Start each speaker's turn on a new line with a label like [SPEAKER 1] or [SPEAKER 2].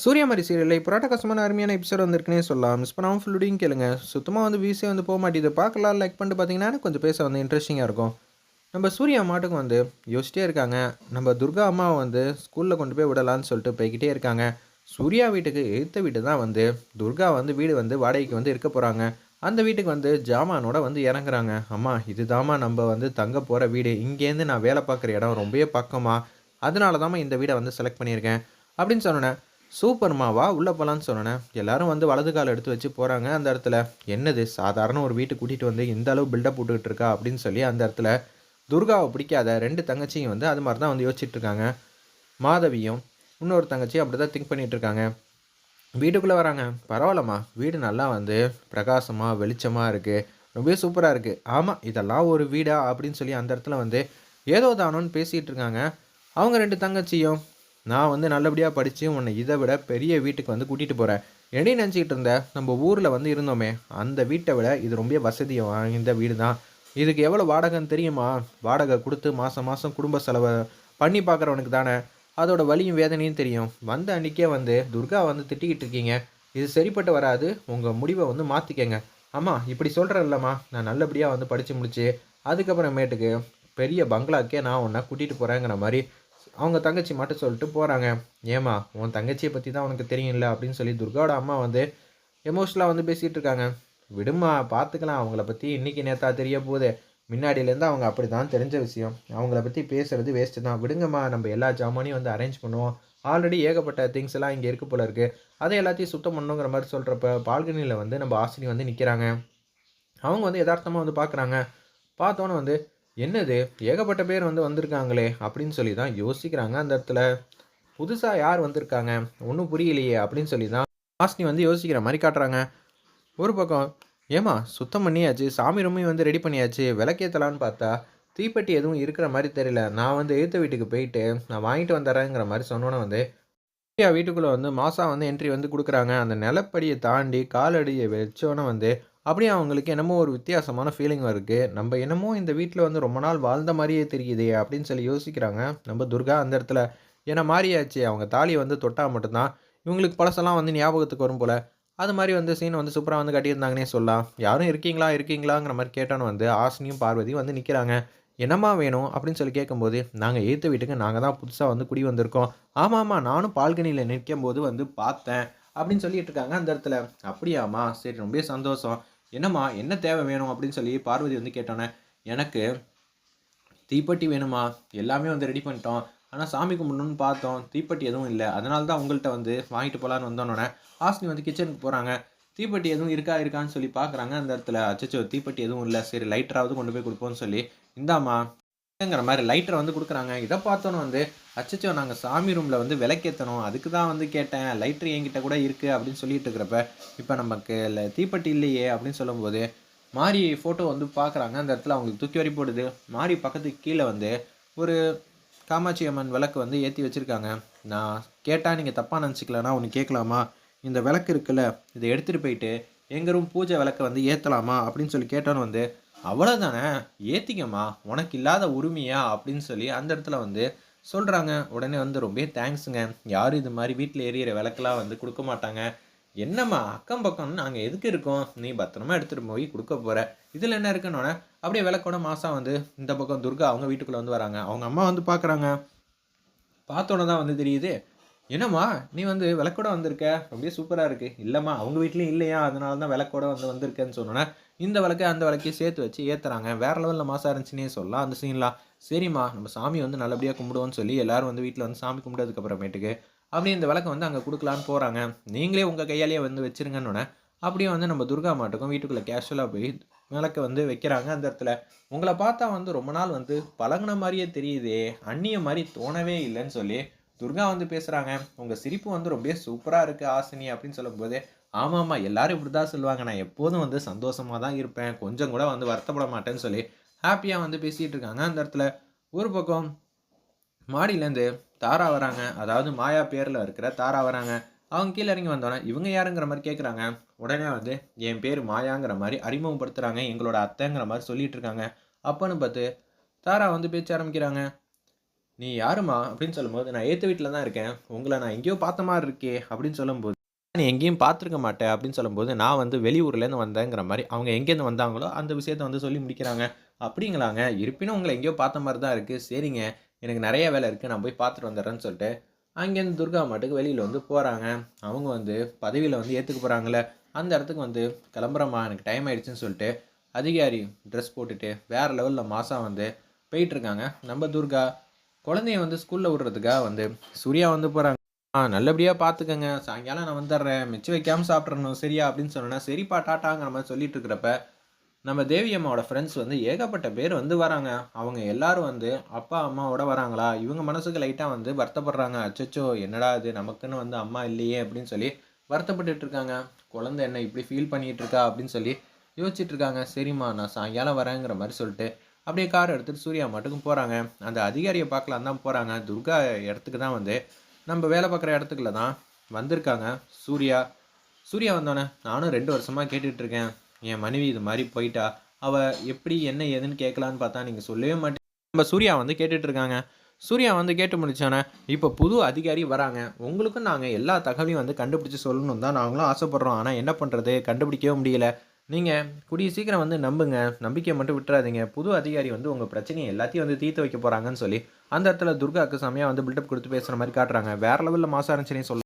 [SPEAKER 1] சூர்யாமாரி சீரியலில் இப்போ கஷ்டமான அருமையான எபிசோட் வந்திருக்குனே சொல்லலாம். மிஸ் பண்ணாமல் ஃபுல்லுடையும் கேளுங்க. சுத்தமாக வந்து வீசே வந்து போக மாட்டேது பார்க்கலாம் லைக் பண்ணிட்டு பார்த்தீங்கன்னா எனக்கு கொஞ்சம் பேச வந்து இன்ட்ரெஸ்டிங்காக இருக்கும். நம்ம சூர்யா மாட்டுக்கு வந்து யோசிச்சிட்டே இருக்காங்க. நம்ம துர்கா அம்மாவை வந்து ஸ்கூலில் கொண்டு போய் விடலான்னு சொல்லிட்டு போய்கிட்டே இருக்காங்க. சூர்யா வீட்டுக்கு எழுத்த வீட்டு தான் வந்து துர்கா வந்து வீடு வந்து வாடகைக்கு வந்து இருக்க போகிறாங்க அந்த வீட்டுக்கு வந்து ஜாமானோட வந்து இறங்குறாங்க. அம்மா இதுதாம்மா நம்ம வந்து தங்க போகிற வீடு. இங்கேருந்து நான் வேலை பார்க்குற இடம் ரொம்பவே பக்கமாக அதனால தாம்மா இந்த வீடை வந்து செலக்ட் பண்ணியிருக்கேன். அப்படின்னு சொன்னேன் சூப்பர்மாவா உள்ளே போகலான்னு சொன்னேன். எல்லாரும் வந்து வலது கால் எடுத்து வச்சு போகிறாங்க அந்த இடத்துல. என்னது சாதாரண ஒரு வீட்டு கூட்டிகிட்டு வந்து இந்த அளவு பில்டப் போட்டுக்கிட்டு இருக்கா அப்படின்னு சொல்லி அந்த இடத்துல துர்காவை பிடிக்காத ரெண்டு தங்கச்சியும் வந்து அது மாதிரி தான் வந்து யோசிச்சுட்டு இருக்காங்க. மாதவியும் இன்னொரு தங்கச்சியும் அப்படி தான் திங்க் பண்ணிகிட்டு இருக்காங்க. வீட்டுக்குள்ளே வராங்க. பரவாயில்லம்மா வீடு நல்லா வந்து பிரகாசமாக வெளிச்சமாக இருக்குது ரொம்பவே சூப்பராக இருக்குது ஆமாம் இதெல்லாம் ஒரு வீடா அப்படின்னு சொல்லி அந்த இடத்துல வந்து ஏதோ தானோன்னு பேசிகிட்டு இருக்காங்க. அவங்க ரெண்டு தங்கச்சியும் நான் வந்து நல்லபடியாக படித்து உன்னை இதை விட பெரிய வீட்டுக்கு வந்து கூட்டிகிட்டு போகிறேன் என்ன நினச்சிக்கிட்டு இருந்த? நம்ம ஊரில் வந்து இருந்தோமே அந்த வீட்டை விட இது ரொம்ப வசதியை வாய்ந்த வீடு தான் இதுக்கு எவ்வளோ வாடகைன்னு தெரியுமா? வாடகை கொடுத்து மாதம் மாதம் குடும்ப செலவை பண்ணி பார்க்குறவனுக்கு தானே. அதோட வலியும் வேதனையும் தெரியும். வந்த அன்றைக்கே வந்து துர்கா வந்து திட்டிக்கிட்டு இருக்கீங்க. இது சரிப்பட்டு வராது. உங்கள் முடிவை வந்து மாற்றிக்கங்க ஆமாம் இப்படி சொல்கிறேன்லம்மா நான் நல்லபடியாக வந்து படித்து முடிச்சு அதுக்கப்புறமேட்டுக்கு பெரிய பங்களாக்கே நான் உன்னை கூட்டிகிட்டு போகிறேங்கிற மாதிரி அவங்க தங்கச்சி மட்டும் சொல்லிட்டு போகிறாங்க ஏமா உன் தங்கச்சியை பற்றி தான் உனக்கு தெரியும்ல அப்படின்னு சொல்லி துர்காவோட அம்மா வந்து எமோஷனலாக வந்து பேசிகிட்டு இருக்காங்க. விடுமா பார்த்துக்கலாம் அவங்கள பற்றி இன்றைக்கி நேத்தா தெரிய போகுது. முன்னாடியிலேருந்து அவங்க அப்படி தான் தெரிஞ்ச விஷயம். அவங்கள பற்றி பேசுகிறது வேஸ்ட்டு தான். விடுங்கம்மா நம்ம எல்லா ஜாமானையும் வந்து அரேஞ்ச் பண்ணுவோம். ஆல்ரெடி ஏகப்பட்ட திங்ஸ் எல்லாம் இங்கே இருக்குது போல இருக்குது அதை எல்லாத்தையும் சுத்தம் பண்ணுங்கிற மாதிரி சொல்கிறப்ப பால்கனியில் வந்து நம்ம ஆசினி வந்து நிற்கிறாங்க அவங்க வந்து யதார்த்தமாக வந்து பார்க்குறாங்க பார்த்தோன்னே வந்து என்னது? ஏகப்பட்ட பேர் வந்து வந்திருக்காங்களே அப்படின்னு சொல்லி தான் யோசிக்கிறாங்க அந்த இடத்துல. புதுசாக யார் வந்திருக்காங்க? ஒன்றும் புரியலையே அப்படின்னு சொல்லி தான் வாசினி வந்து யோசிக்கிற மாதிரி காட்டுறாங்க. ஒரு பக்கம் ஏமா சுத்தம் பண்ணியாச்சு சாமி ரூமையும் வந்து ரெடி பண்ணியாச்சு விளக்கேற்றலான்னு பார்த்தா தீப்பெட்டி எதுவும் இருக்கிற மாதிரி தெரியல. நான் வந்து எழுத்த வீட்டுக்கு போயிட்டு நான் வாங்கிட்டு வந்துடுறேங்கிற மாதிரி சொன்னோன்னே வந்து வீட்டுக்குள்ளே வந்து மாசா வந்து என்ட்ரி வந்து கொடுக்குறாங்க. அந்த நிலப்படியை தாண்டி காலடியை வச்சோன்னே வந்து அப்படியே அவங்களுக்கு என்னமோ ஒரு வித்தியாசமான ஃபீலிங் இருக்குது நம்ம என்னமோ இந்த வீட்டில் வந்து ரொம்ப நாள் வாழ்ந்த மாதிரியே தெரியுதே அப்படின்னு சொல்லி யோசிக்கிறாங்க. நம்ம துர்கா அந்த இடத்துல ஏன்னா மாறியாச்சு. அவங்க தாலியை வந்து தொட்டால் மட்டும்தான். இவங்களுக்கு பழசெல்லாம் வந்து ஞாபகத்துக்கு வரும் போல். அது மாதிரி வந்து சீன் வந்து சூப்பராக வந்து கட்டியிருந்தாங்கன்னே சொல்லலாம். யாரும் இருக்கீங்களா? இருக்கீங்களாங்கிற மாதிரி கேட்டோன்னு வந்து ஆசினியும் பார்வதியும் வந்து நிற்கிறாங்க என்னம்மா வேணும்? அப்படின்னு சொல்லி கேட்கும்போது நாங்கள் ஏற்ற வீட்டுக்கு நாங்கள் தான் புதுசாக வந்து குடி வந்திருக்கோம். ஆமாம் ஆமாம் நானும் பால்கனியில் நிற்கும் போது வந்து பார்த்தேன். அப்படின்னு சொல்லிட்டு இருக்காங்க அந்த இடத்துல. அப்படியாம்மா. சரி ரொம்ப சந்தோஷம். என்னம்மா என்ன தேவை வேணும் அப்படின்னு சொல்லி பார்வதி வந்து கேட்டோன்னே எனக்கு தீப்பெட்டி வேணுமா எல்லாமே வந்து ரெடி பண்ணிட்டோம். ஆனால் சாமி கும்பிடணும்னு பார்த்தோம். தீப்பெட்டி எதுவும் இல்லை. அதனால தான் உங்கள்கிட்ட வந்து வாங்கிட்டு போகலான்னு வந்தோன்னே ஹாஸ்னி வந்து கிச்சனுக்கு போகிறாங்க தீப்பெட்டி எதுவும் இருக்கா இருக்கான்னு சொல்லி பார்க்குறாங்க அந்த இடத்துல. அச்சச்சோ தீப்பெட்டி எதுவும் இல்லை. சரி லைட்டராவது கொண்டு போய் கொடுப்போம்னு சொல்லி. இந்தாம்மா. ங்கிற மாதிரி லைட்டரை வந்து கொடுக்குறாங்க. இதை பார்த்தோன்னு வந்து அச்சச்சோ நாங்கள் சாமி ரூமில் வந்து விளக்கேற்றணும் அதுக்கு தான் வந்து கேட்டேன். லைட்ரு என்கிட்ட கூட இருக்குது அப்படின்னு சொல்லிட்டு இருக்கிறப்ப இப்போ நமக்கு இல்லை தீப்பெட்டி இல்லையே அப்படின்னு சொல்லும்போது மாரி ஃபோட்டோ வந்து பார்க்குறாங்க. அந்த இடத்துல அவங்களுக்கு தூக்கி வரி போடுது. மாரி பக்கத்துக்கு கீழே வந்து ஒரு காமாட்சி அம்மன் விளக்கு வந்து ஏற்றி வச்சுருக்காங்க. நான் கேட்டால் நீங்கள் தப்பாக நினச்சிக்கலன்னா ஒன்று கேட்கலாமா? இந்த விளக்கு இருக்குல்ல இதை எடுத்துகிட்டு போயிட்டு எங்கள் ரூம் பூஜை விளக்கை வந்து ஏற்றலாமா அப்படின்னு சொல்லி கேட்டோன்னு வந்து அவ்வளோதானே ஏற்றிக்கம்மா உனக்கு இல்லாத உரிமையா? அப்படின்னு சொல்லி அந்த இடத்துல வந்து சொல்கிறாங்க உடனே வந்து ரொம்ப தேங்க்ஸுங்க யாரும் இது மாதிரி வீட்டில் எரியிற விளக்கெல்லாம் வந்து கொடுக்க மாட்டாங்க. என்னம்மா அக்கம் பக்கம் நாங்கள் எதுக்கு இருக்கோம்? நீ பத்திரமா எடுத்துகிட்டு போய் கொடுக்க போகிற இதில் என்ன இருக்குன்னொன்னே அப்படியே விளக்கோட மாதம் வந்து இந்த பக்கம் துர்கா அவங்க வீட்டுக்குள்ளே வந்து வராங்க. அவங்க அம்மா வந்து பார்க்குறாங்க பார்த்தோன்னே தான் வந்து தெரியுது என்னம்மா நீ வந்து விளக்கோட வந்திருக்க? அப்படியே சூப்பராக இருக்குது இல்லைம்மா அவங்க வீட்லேயும் இல்லையா? அதனால தான் விளக்கோட வந்து வந்திருக்கேன்னு சொன்னோன்னே இந்த விளக்கை அந்த விளக்கையும் சேர்த்து வச்சு ஏற்றுறாங்க வேறு லெவலில் மாசாக இருந்துச்சுன்னே சொல்லலாம் அந்த சீன்லாம் சரிம்மா நம்ம சாமி வந்து நல்லபடியாக கும்பிடுவோம்னு சொல்லி எல்லோரும் வந்து வீட்டில் வந்து சாமி கும்பிட்டதுக்கப்புறமேட்டுக்கு அப்படியே இந்த விளக்கை வந்து அங்கே கொடுக்கலான்னு போகிறாங்க நீங்களே உங்கள் கையாலேயே வந்து வச்சுருங்கன்னொன்னே அப்படியே வந்து நம்ம துர்கா மாட்டுக்கும் வீட்டுக்குள்ளே கேஷுவலாக போய் விளக்கை வந்து வைக்கிறாங்க அந்த இடத்துல. உங்களை பார்த்தா வந்து ரொம்ப நாள் வந்து பழகின மாதிரியே தெரியுதே அந்நிய மாதிரி தோணவே இல்லைன்னு சொல்லி துர்கா வந்து பேசுகிறாங்க உங்கள் சிரிப்பு வந்து ரொம்ப சூப்பராக இருக்குது ஆசினி அப்படின்னு சொல்லும்போது ஆமாம் ஆமாம் எல்லோரும் இப்படி தான் சொல்லுவாங்க. நான் எப்போதும் வந்து சந்தோஷமாக தான் இருப்பேன். கொஞ்சம் கூட வந்து வருத்தப்பட மாட்டேன்னு சொல்லி ஹாப்பியாக வந்து பேசிகிட்டு இருக்காங்க. அந்த இடத்துல ஒரு பக்கம் மாடியிலேருந்து தாரா வராங்க. அதாவது மாயா பேரில் இருக்கிற தாரா வராங்க. அவங்க கீழே இறங்கி வந்தோன்னே இவங்க யாருங்கிற மாதிரி கேட்குறாங்க உடனே வந்து என் பேர் மாயாங்கிற மாதிரி அறிமுகப்படுத்துகிறாங்க எங்களோட அத்தைங்கிற மாதிரி சொல்லிகிட்டு இருக்காங்க. அப்போன்னு பார்த்து தாரா வந்து பேச்ச ஆரம்பிக்கிறாங்க. நீ யாரும்மா? அப்படின்னு சொல்லும்போது நான் ஏற்ற வீட்டில் தான் இருக்கேன். உங்களை நான் எங்கேயோ பார்த்த மாதிரி இருக்கே அப்படின்னு சொல்லும்போது நீ எங்கேயும் பார்த்துருக்க மாட்டேன் அப்படின்னு சொல்லும்போது நான் வந்து வெளியூர்லேருந்து வந்தேங்கிற மாதிரி அவங்க எங்கேருந்து வந்தாங்களோ அந்த விஷயத்த வந்து சொல்லி முடிக்கிறாங்க. அப்படிங்களாங்க. இருப்பினும் உங்களை எங்கேயோ பார்த்த மாதிரி தான் இருக்குது சரிங்க. எனக்கு நிறைய வேலை இருக்குது நான் போய் பார்த்துட்டு வந்துடுறேன்னு சொல்லிட்டு அங்கேருந்து துர்கா மாட்டுக்கு வெளியில் வந்து போகிறாங்க அவங்க வந்து பதவியில் வந்து ஏற்றுக்க போகிறாங்களே அந்த இடத்துக்கு வந்து கிளம்புறம்மா. எனக்கு டைம் ஆயிடுச்சுன்னு சொல்லிட்டு அதிகாரி ட்ரெஸ் போட்டுட்டு வேறு லெவலில் மாதம் வந்து போயிட்டுருக்காங்க நம்ம துர்கா குழந்தைய வந்து ஸ்கூலில் விடுறதுக்காக வந்து சூர்யா வந்து போகிறாங்க ஆ நல்லபடியாக பார்த்துக்கங்க சாயங்காலம் நான் வந்துடுறேன். மிச்சம் வைக்காமல் சாப்பிட்றணும் சரியா அப்படின்னு சொன்னேன்னா சரிப்பா டாட்டாங்கிற மாதிரி சொல்லிட்டு இருக்கிறப்ப நம்ம தேவி அம்மாவோட ஃப்ரெண்ட்ஸ் வந்து ஏகப்பட்ட பேர் வந்து வராங்க. அவங்க எல்லாரும் வந்து அப்பா அம்மாவோட வராங்களா? இவங்க மனசுக்கு லைட்டாக வந்து வருத்தப்படுறாங்க. அச்சச்சோ என்னடா இது? நமக்குன்னு வந்து அம்மா இல்லையே அப்படின்னு சொல்லி வருத்தப்பட்டுட்டு இருக்காங்க. குழந்தை என்ன இப்படி ஃபீல் பண்ணிகிட்டு இருக்கா அப்படின்னு சொல்லி யோசிச்சுட்டு இருக்காங்க. சரிம்மா நான் சாயங்காலம் வரேங்கிற மாதிரி சொல்லிட்டு அப்படியே கார் எடுத்துகிட்டு சூர்யா மட்டுக்கும் போகிறாங்க அந்த அதிகாரியை பார்க்கலாம் தான் போகிறாங்க துர்கா இடத்துக்கு தான் வந்து நம்ம வேலை பார்க்குற இடத்துக்குள்ள தான் வந்திருக்காங்க சூர்யா. சூர்யா வந்தோடனே நானும் ரெண்டு வருஷமாக கேட்டுட்ருக்கேன் என் மனைவி இது மாதிரி போயிட்டா அவள் எப்படி என்ன ஏதுன்னு கேட்கலான்னு பார்த்தா நீங்கள் சொல்லவே மாட்டேன் நம்ம சூர்யா வந்து கேட்டுட்ருக்காங்க சூர்யா வந்து கேட்டு முடிச்சோன்னே இப்போ புது அதிகாரி வராங்க. உங்களுக்கும் நாங்கள் எல்லா தகவலையும் வந்து கண்டுபிடிச்சி சொல்லணும் தான் நாங்களும் ஆசைப்பட்றோம். ஆனால் என்ன பண்ணுறது கண்டுபிடிக்கவே முடியல. நீங்கள் கூடிய சீக்கிரம் வந்து நம்புங்க. நம்பிக்கையை மட்டும் விட்டுறாதீங்க. புது அதிகாரி வந்து உங்கள் பிரச்சனையை எல்லாத்தையும் வந்து தீர்த்து வைக்க போகிறாங்கன்னு சொல்லி அந்த இடத்துல துர்காக்கு செமையாக வந்து பில்டப் கொடுத்து பேசுகிற மாதிரி காட்டுறாங்க. வேறு லெவலில் மாசம் இருந்துச்சுன்னே சொல்ல